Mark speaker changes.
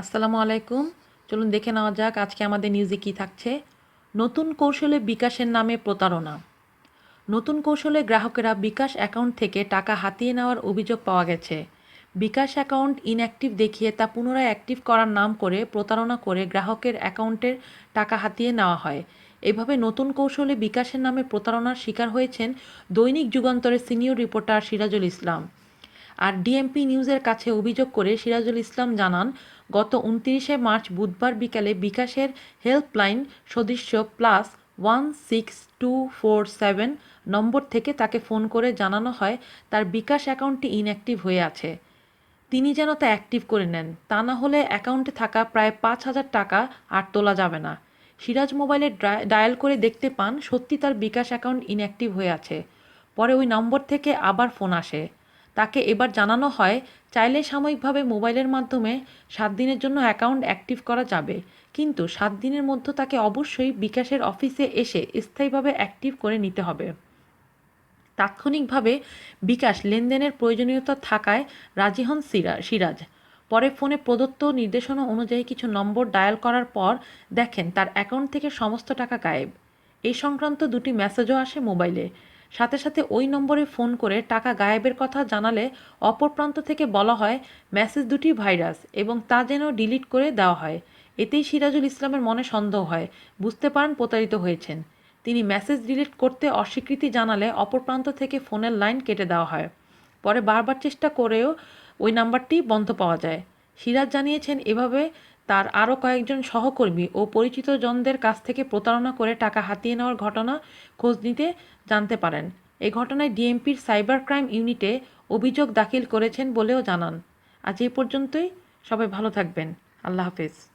Speaker 1: আসসালামু আলাইকুম। চলুন দেখে নেওয়া যাক আজকে আমাদের নিউজে কী থাকছে। নতুন কৌশলে বিকাশের নামে প্রতারণা। নতুন কৌশলে গ্রাহকেরা বিকাশ অ্যাকাউন্ট থেকে টাকা হাতিয়ে নেওয়ার অভিযোগ পাওয়া গেছে। বিকাশ অ্যাকাউন্ট ইনঅ্যাক্টিভ দেখিয়ে তা পুনরায় অ্যাক্টিভ করার নাম করে প্রতারণা করে গ্রাহকের অ্যাকাউন্টের টাকা হাতিয়ে নেওয়া হয়। এভাবে নতুন কৌশলে বিকাশের নামে প্রতারণার শিকার হয়েছেন দৈনিক যুগান্তরের সিনিয়র রিপোর্টার সিরাজুল ইসলাম। আর ডিএমপি নিউজের কাছে অভিযোগ করে সিরাজুল ইসলাম জানান, গত উনত্রিশে মার্চ বুধবার বিকালে বিকাশের হেল্পলাইন সদস্য plus one six two four seven নম্বর থেকে তাকে ফোন করে জানানো হয়, তার বিকাশ অ্যাকাউন্টটি ইনঅ্যাক্টিভ হয়ে আছে। তিনি যেন তা অ্যাক্টিভ করে নেন, তা না হলে অ্যাকাউন্টে থাকা প্রায় পাঁচ হাজার টাকা আর তোলা যাবে না। সিরাজ মোবাইলে ডায়াল করে দেখতে পান, সত্যি তার বিকাশ অ্যাকাউন্ট ইনঅ্যাক্টিভ হয়ে আছে। পরে ওই নম্বর থেকে আবার ফোন আসে। তাকে এবার জানানো হয়, চাইলে সাময়িকভাবে মোবাইলের মাধ্যমে সাত দিনের জন্য অ্যাকাউন্ট অ্যাক্টিভ করা যাবে। কিন্তু সাত দিনের মধ্যে তাকে অবশ্যই বিকাশের অফিসে এসে স্থায়ীভাবে অ্যাক্টিভ করে নিতে হবে। তাৎক্ষণিকভাবে বিকাশ লেনদেনের প্রয়োজনীয়তা থাকায় রাজি হন সিরা সিরাজ। পরে ফোনে প্রদত্ত নির্দেশনা অনুযায়ী কিছু নম্বর ডায়াল করার পর দেখেন তার অ্যাকাউন্ট থেকে সমস্ত টাকা গায়েব। এই সংক্রান্ত দুটি মেসেজও আসে মোবাইলে। সাথে সাথে ওই নম্বরে ফোন করে টাকা গায়েবের কথা জানালে অপর প্রান্ত থেকে বলা হয়, মেসেজ দুটি ভাইরাস এবং তা যেন ডিলিট করে দেওয়া হয়। এতেই সিরাজুল ইসলামের মনে সন্দেহ হয়, বুঝতে পারেন প্রতারিত হয়েছেন। তিনি মেসেজ ডিলিট করতে অস্বীকৃতি জানালে অপর প্রান্ত থেকে ফোনের লাইন কেটে দেওয়া হয়। পরে বারবার চেষ্টা করেও ওই নাম্বারটি বন্ধ পাওয়া যায়। সিরাজ জানিয়েছেন, এভাবে তার আরও কয়েকজন সহকর্মী ও পরিচিত জনদের কাছ থেকে প্রতারণা করে টাকা হাতিয়ে নেওয়ার ঘটনা খোঁজ নিতে জানতে পারেন। এ ঘটনায় ডিএমপির সাইবার ক্রাইম ইউনিটে অভিযোগ দাখিল করেছেন বলেও জানান। আজ এই পর্যন্তই। সবাই ভালো থাকবেন। আল্লাহ হাফেজ।